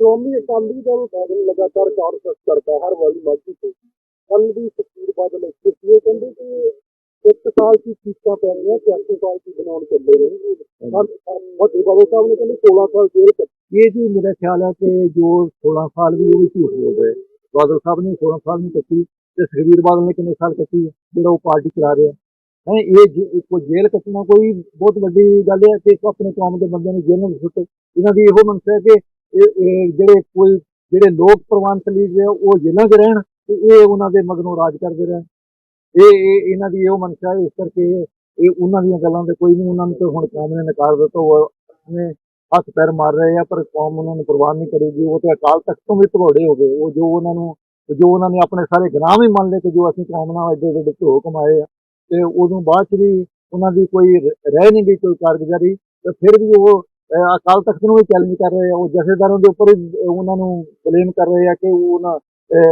ਸ਼੍ਰੋਮਣੀ ਅਕਾਲੀ ਦਲ ਬਾਦਲ ਲਗਾਤਾਰ ਕਾਰਜ ਕਰਦਾ, ਹਰ ਵਾਰੀ ਮਾਝੀ ਤੋਂ। ਕੱਲ ਵੀ ਸੁਖਬੀਰ ਬਾਦਲ ਇੱਥੇ ਕਹਿੰਦੇ ਕਿ ਇੱਕ ਸਾਲ ਦੀ ਸੀਟਾਂ ਪੈ ਰਹੀਆਂ ਚਾਰ ਸਾਲ ਦੀ ਬਣਾਉਣ ਚੱਲੇ ਰਹੇ ਵੱਡੇ ਬਾਬੂ ਸਾਹਿਬ ਨੇ ਕਹਿੰਦੇ 16 ਸਾਲ ਜੇਲ੍ਹ ਕੱਟੀ ਇਹ ਜੀ ਮੇਰਾ ਖਿਆਲ ਹੈ ਕਿ ਜੋ 16 ਸਾਲ ਵੀ ਉਹ ਝੂਠ ਬੋਲ ਰਹੇ। ਬਾਦਲ ਸਾਹਿਬ ਨੇ 16 ਸਾਲ ਨਹੀਂ ਕੱਟੀ, ਤੇ ਸੁਖਬੀਰ ਬਾਦਲ ਨੇ ਕਿੰਨੇ ਸਾਲ ਕੱਟੀ ਜਿਹੜਾ ਉਹ ਪਾਰਟੀ ਚਲਾ ਰਿਹਾ। ਹੈ ਇਹ ਕੋਈ ਜੇਲ੍ਹ ਕੱਟਣਾ ਕੋਈ ਬਹੁਤ ਵੱਡੀ ਗੱਲ ਹੈ ਕਿ ਆਪਣੇ ਕੌਮ ਦੇ ਬੰਦੇ ਨੂੰ ਜੇਲ੍ਹ ਵਿੱਚ ਸੁੱਟੇ। ਇਹਨਾਂ ਦੀ ਇਹੋ ਮਨਸ਼ਾ ਹੈ ਕਿ ਇਹ ਇਹ ਜਿਹੜੇ ਕੋਈ, ਜਿਹੜੇ ਲੋਕ ਪ੍ਰਵਾਨਤ ਲੀਗ ਹੈ, ਉਹ ਜੇਲ੍ਹਾਂ 'ਚ ਰਹਿਣ ਤੇ ਇਹ ਉਹਨਾਂ ਦੇ ਮਗਰੋਂ ਰਾਜ ਕਰਦੇ ਰਹਿਣ। ਇਹ ਇਹ, ਇਹਨਾਂ ਦੀ ਇਹੋ ਮਨਸ਼ਾ ਹੈ, ਇਸ ਕਰਕੇ ਇਹ ਉਹਨਾਂ ਦੀਆਂ ਗੱਲਾਂ ਤੇ ਕੋਈ ਨਹੀਂ, ਉਹਨਾਂ ਨੂੰ ਤੇ ਹੁਣ ਕੌਮ ਨੇ ਨਕਾਰ ਦਿੱਤਾ, ਉਹ ਨੇ ਹੱਥ ਪੈਰ ਮਾਰ ਰਹੇ ਆ, ਪਰ ਕੌਮ ਉਹਨਾਂ ਨੂੰ ਪ੍ਰਵਾਨ ਨਹੀਂ ਕਰੇਗੀ। ਉਹ ਤੇ ਅਕਾਲ ਤਖਤ ਤੋਂ ਵੀ ਭਗੌੜੇ ਹੋ ਗਏ, ਉਹ ਜੋ ਉਹਨਾਂ ਨੂੰ, ਜੋ ਉਹਨਾਂ ਨੇ ਆਪਣੇ ਸਾਰੇ ਗੁਨਾਹ ਵੀ ਮੰਨ ਲਏ ਕਿ ਜੋ ਅਸੀਂ ਕੌਮ ਨਾਲ ਐਡੇ ਐਡੇ ਧੋ ਕਮਾਏ ਆ, ਤੇ ਉਦੋਂ ਬਾਅਦ ਚ ਵੀ ਉਹਨਾਂ ਦੀ ਕੋਈ ਰਹਿ ਨਹੀਂ ਗਈ, ਕੋਈ ਕਾਰਗੁਜ਼ਾਰੀ, ਤੇ ਫਿਰ ਵੀ ਉਹ ਅਕਾਲ ਤਖਤ ਨੂੰ ਵੀ ਚੈਲੰਜ ਕਰ ਰਹੇ ਆ ਉਹ ਜਥੇਦਾਰਾਂ ਦੇ ਉੱਪਰ ਉਹਨਾਂ ਨੂੰ ਬਲੇਮ ਕਰ ਰਹੇ ਆ ਕਿ ਉਹ ਉਹਨਾਂ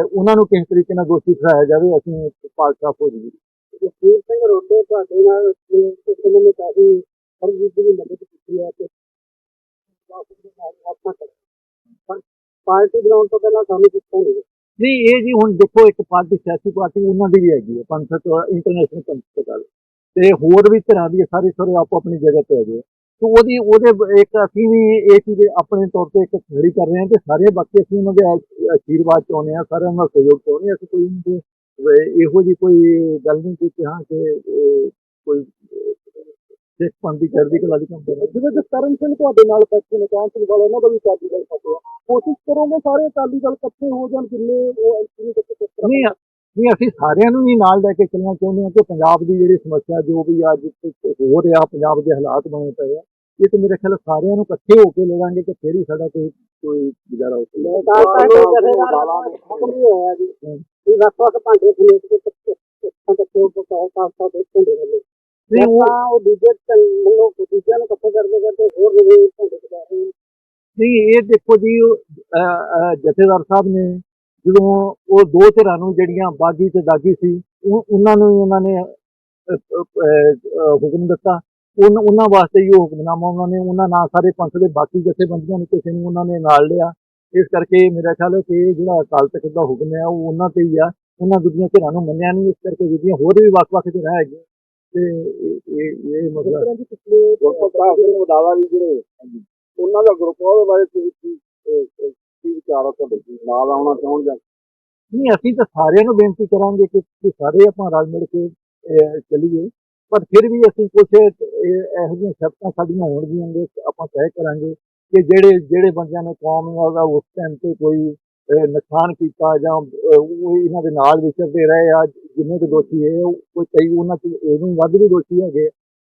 ਉਹਨਾਂ ਨੂੰ ਕਿਸ ਤਰੀਕੇ ਨਾਲ ਦੋਸ਼ੀ ਠਹਿਰਾਇਆ ਜਾਵੇ ਅਸੀਂ ਪਾਲਸਾ ਹੋ ਜੀ ਜਸਵੀਰ ਸਿੰਘ ਰੋਡੇ ਤੁਹਾਡੇ ਨਾਲ ਇਹਨਾਂ ਨੇ ਕਾਫੀ ਹਰਜੀਤ ਦੀ ਮਦਦ ਕੀਤੀ ਹੈ ਤੇ ਪਾਰਟੀ ਬਣਾਉਣ ਤੋਂ ਪਹਿਲਾਂ ਸਾਨੂੰ ਪੁੱਛਿਆ ਨਹੀਂ ਨਹੀਂ ਇਹ ਜੀ ਹੁਣ ਦੇਖੋ ਇੱਕ ਪਾਰਟੀ ਸਿਆਸੀ ਪਾਰਟੀ ਉਹਨਾਂ ਦੀ ਵੀ ਹੈਗੀ ਹੈ ਪੰਥਕ ਇੰਟਰਨੈਸ਼ਨਲ ਪੰਥਕ ਤੇ ਹੋਰ ਵੀ ਤਰ੍ਹਾਂ ਦੀ ਸਾਰੇ ਸਾਰੇ ਆਪੋ ਆਪਣੀ ਜਗ੍ਹਾ ਤੇ ਹੈਗੇ ਆ। ਤੇ ਉਹਦੀ, ਉਹਦੇ ਇੱਕ ਅਸੀਂ ਵੀ ਇਹ ਚੀਜ਼ ਆਪਣੇ ਤੌਰ ਤੇ ਇੱਕ ਖੜੀ ਕਰ ਰਹੇ ਹਾਂ ਤੇ ਸਾਰੇ ਬਾਕੀ ਅਸੀਂ ਉਹਨਾਂ ਦੇ ਆਸ਼- ਚਾਹੁੰਦੇ ਹਾਂ, ਸਾਰਿਆਂ ਦਾ ਸਹਿਯੋਗ ਚਾਹੁੰਦੇ ਹਾਂ। ਅਸੀਂ ਕੋਈ ਉਹਨਾਂ ਇਹੋ ਜੀ ਕੋਈ ਗੱਲ ਨਹੀਂ ਕੀਤੀ, ਹਾਂ ਕਿ ਕੋਈ, ਸਿੱਖ ਪੰਦੀ ਕਲਾ ਦੀ ਕੰਮ ਕਰ ਜਿਵੇਂ ਜਸਕਰਨ ਸਿੰਘ ਤੁਹਾਡੇ ਨਾਲ ਬੈਠੇ ਨੇ ਕਾਂਤ ਸਿੰਘ ਵਾਲੇ ਉਹਨਾਂ ਦਾ ਵੀ ਅਕਾਲੀ ਦਲ ਫਤਿਆ ਕੋਸ਼ਿਸ਼ ਕਰੋਗੇ ਸਾਰੇ ਅਕਾਲੀ ਦਲ ਇਕੱਠੇ ਹੋ ਜਾਣ, ਜਿੰਨੇ ਉਹ ਐਂਟਰੀ ਦੇ ਨਹੀਂ ਨਹੀਂ ਅਸੀਂ ਸਾਰਿਆਂ ਨੂੰ ਹੀ ਨਾਲ ਲੈ ਕੇ ਚੱਲਣਾ ਚਾਹੁੰਦੇ ਹਾਂ ਕਿ ਪੰਜਾਬ ਦੀ ਜਿਹੜੀ ਸਮੱਸਿਆ ਜੋ ਵੀ ਅੱਜ ਹੋ ਰਿਹਾ ਪੰਜਾਬ ਦੇ ਹਾਲਾਤ ਬਣੇ ਪਏ ਆ ਇਹ ਤੇ ਮੇਰੇ ਖਿਆਲ ਸਾਰਿਆਂ ਨੂੰ ਇਕੱਠੇ ਹੋ ਕੇ ਲੜਾਂਗੇ ਤੇ ਫਿਰ ਹੀ ਸਾਡਾ ਕੋਈ ਕੋਈ ਗੁਜ਼ਾਰਾ ਹੋ ਸਕਦਾ। ਨਹੀਂ ਹੋਇਆ ਜੀ। ਇਹ ਵੱਖ ਵੱਖ ਭਾਂਡੇ ਸਮੇਤ ਕੇ ਕਿੱਥਾਂ ਤੱਕ ਉਹ ਨਹੀਂ ਦੂਜੇ ਨੂੰ ਦੂਜਿਆਂ ਨੂੰ ਇਕੱਠੇ ਕਰਦੇ ਕਰਦੇ ਹੋਰ ਵੀ ਭਾਂਡੇ ਬਣਾ ਰਹੇ ਨੇ ਨਹੀਂ ਇਹ ਦੇਖੋ ਜੀ ਜਥੇਦਾਰ ਸਾਹਿਬ ਨੇ ਜਦੋਂ ਉਹ ਦੋ ਧਿਰਾਂ ਨੂੰ ਜਿਹੜੀਆਂ ਬਾਗੀ ਤੇ ਦਾਗੀ ਸੀ ਉਹਨਾਂ ਨੂੰ ਉਹਨਾਂ ਨੇ ਹੁਕਮ ਦਿੱਤਾ। ਉਹਨਾਂ ਵਾਸਤੇ ਹੀ ਉਹ ਹੁਕਮਨਾਮਾ ਉਹਨਾਂ ਨੇ, ਉਹਨਾਂ ਨਾਲ ਸਾਰੇ ਪੰਥ ਦੇ ਬਾਕੀ ਜਥੇਬੰਦੀਆਂ ਨੂੰ ਕਿਸੇ ਨੂੰ ਉਹਨਾਂ ਨੇ ਨਾਲ ਲਿਆ। ਇਸ ਕਰਕੇ ਮੇਰਾ ਖਿਆਲ ਹੈ ਕਿ ਜਿਹੜਾ ਅਕਾਲ ਤਖਤ ਦਾ ਹੁਕਮ ਹੈ, ਉਹ ਉਹਨਾਂ ਤੇ ਹੀ ਆ। ਉਹਨਾਂ ਦੂਜੀਆਂ ਧਿਰਾਂ ਨੂੰ ਮੰਨਿਆ ਨਹੀਂ, ਇਸ ਕਰਕੇ ਜਿਹੜੀਆਂ ਹੋਰ ਵੀ ਵੱਖ-ਵੱਖ ਧਿਰਾਂ ਹੈਗੀਆਂ। ਤੇ ਇਹ, ਇਹ- ਮਸਲਾ ਪਿਛਲੇ ਗੁਰਪ੍ਰਤਾਪ ਸਿੰਘ ਵਡਾਲਾ ਜੀ ਜਿਹੜੇ ਉਹਨਾਂ ਦਾ ਗਰੁੱਪ ਉਹਦੇ ਬਾਰੇ ਤੁਸੀਂ ਕੀ ਤੁਹਾਡੇ ਨਾਲ ਆਉਣਾ ਚਾਹੁਣ ਨਹੀਂ ਅਸੀਂ ਤਾਂ ਸਾਰਿਆਂ ਨੂੰ ਬੇਨਤੀ ਕਰਾਂਗੇ ਕਿ ਕਿ ਸਾਰੇ ਆਪਾਂ ਰਲ ਮਿਲ ਕੇ ਅਹ, ਚੱਲੀਏ। ਪਰ ਫਿਰ ਵੀ ਅਸੀਂ ਕੁਝ ਇਹੋ ਜਿਹੀਆਂ ਸ਼ਰਤਾਂ ਸਾਡੀਆਂ ਹੋਣਗੀਆਂ ਆਪਾਂ ਤੈਅ ਕਰਾਂਗੇ ਕਿ ਜਿਹੜੇ ਜਿਹੜੇ ਬੰਦਿਆਂ ਨੇ ਕੌਮ ਦਾ ਉਸ ਟਾਈਮ ਤੇ ਕੋਈ ਨੁਕਸਾਨ ਕੀਤਾ ਜਾਂ ਉਹ ਇਹਨਾਂ ਦੇ ਨਾਲ ਵਿਚਰਦੇ ਰਹੇ ਆ ਜਿੰਨੇ ਕੁ ਦੋਸ਼ੀ ਹੈ ਉਹ ਕੋਈ ਕਈ ਉਹਨਾਂ ਚ ਇਹਨੂੰ ਵੱਧ ਵੀ ਦੋਸ਼ੀ ਹੈਗੇ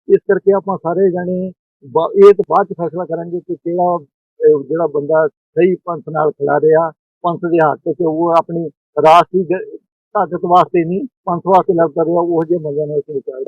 ਇਸ ਕਰਕੇ ਆਪਾਂ ਸਾਰੇ ਜਾਣੇ ਇਹ ਤਾਂ ਬਾਅਦ ਚ ਫੈਸਲਾ ਕਰਾਂਗੇ ਕਿ ਕਿਹੜਾ ਜਿਹੜਾ ਬੰਦਾ ਸਹੀ ਪੰਥ ਨਾਲ ਖਿਲਾ ਰਿਹਾ, ਪੰਥ ਦੇ ਹੱਕ 'ਚ ਉਹ ਆਪਣੀ ਰਾਸ਼ਟਰੀ ਜ- ਤਾਕਤ ਵਾਸਤੇ ਨਹੀਂ, ਪੰਥ ਵਾਸਤੇ ਲੜ ਰਿਹਾ, ਉਹ ਜਿਹੇ ਬੰਦਿਆਂ ਨੂੰ ਅਸੀਂ ਵਿਚਾਰ